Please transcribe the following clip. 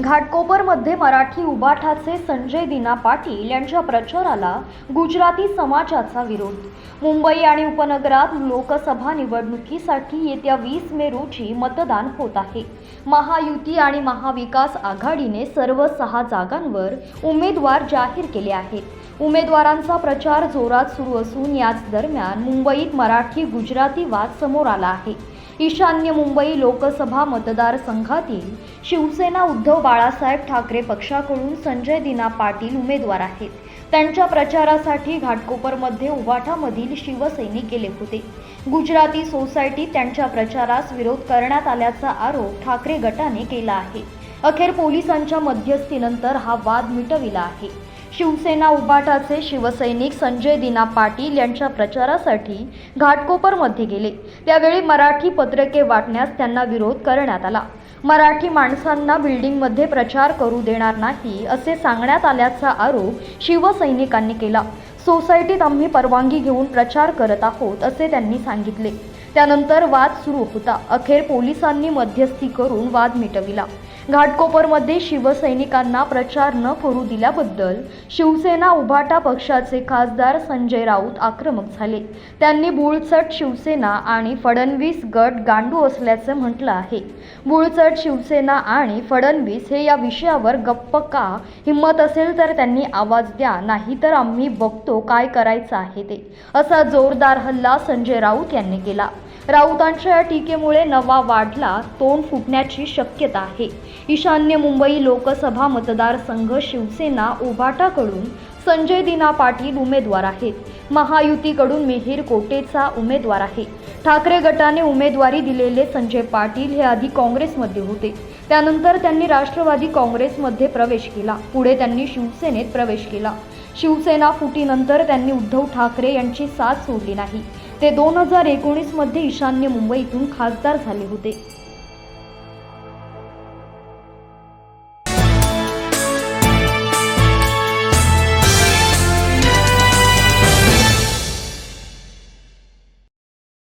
घाटकोपरमध्ये मराठी उबाठाचे संजय दिना पाटील यांच्या प्रचाराला गुजराती समाजाचा विरोध. मुंबई आणि उपनगरात लोकसभा निवडणुकीसाठी येत्या वीस मे रोजी मतदान होत आहे. महायुती आणि महाविकास आघाडीने सर्व सहा जागांवर उमेदवार जाहीर केले आहेत. उमेदवारांचा प्रचार जोरात सुरू असून याच दरम्यान मुंबईत मराठी गुजराती वाद समोर आला आहे. ईशान्य मुंबई लोकसभा मतदारसंघातील शिवसेना उद्धव बाळासाहेब ठाकरे पक्षाकडून संजय दिना पाटील उमेदवार आहेत. त्यांच्या प्रचारासाठी घाटकोपरमध्ये उवाठामधील शिवसैनिक गेले होते. गुजराती सोसायटीत त्यांच्या प्रचारास विरोध करण्यात आल्याचा आरोप ठाकरे गटाने केला आहे. अखेर पोलिसांच्या मध्यस्थीनंतर हा वाद मिटविला आहे. शिवसेना उबाटाचे शिवसैनिक संजय दिना पाटील यांच्या प्रचारासाठी घाटकोपरमध्ये गेले. त्यावेळी मराठी पत्रके वाटण्यास त्यांना विरोध करण्यात आला. मराठी माणसांना बिल्डिंगमध्ये प्रचार करू देणार नाही असे सांगण्यात आल्याचा आरोप शिवसैनिकांनी केला. सोसायटीत आम्ही परवानगी घेऊन प्रचार करत आहोत असे त्यांनी सांगितले. त्यानंतर वाद सुरू होता. अखेर पोलिसांनी मध्यस्थी करून वाद मिटविला. घाटकोपरमध्ये शिवसैनिकांना प्रचार न करू दिल्याबद्दल शिवसेना उभाटा पक्षाचे खासदार संजय राऊत आक्रमक झाले. त्यांनी बुळचट शिवसेना आणि फडणवीस गट गांडू असल्याचं म्हटलं आहे. बुळचट शिवसेना आणि फडणवीस हे या विषयावर गप्प का? हिंमत असेल तर त्यांनी आवाज द्या नाही तर आम्ही बघतो काय करायचं आहे ते. असा जोरदार हल्ला संजय राऊत यांनी केला. राऊतांच्या या टीकेमुळे नवा वाढला तोंड फुटण्याची शक्यता आहे. ईशान्य मुंबई लोकसभा मतदारसंघ शिवसेना उभाटाकडून संजय दिना पाटील उमेदवार आहेत. महायुतीकडून मिहीर कोटेचा उमेदवार आहे. ठाकरे गटाने उमेदवारी दिलेले संजय पाटील हे आधी काँग्रेसमध्ये होते. त्यानंतर त्यांनी राष्ट्रवादी काँग्रेसमध्ये प्रवेश केला. पुढे त्यांनी शिवसेनेत प्रवेश केला. शिवसेना फुटीनंतर त्यांनी उद्धव ठाकरे यांची साथ सोडली नाही. ते दोन हजार एकोणीसमध्ये ईशान्य मुंबईतून खासदार झाले होते.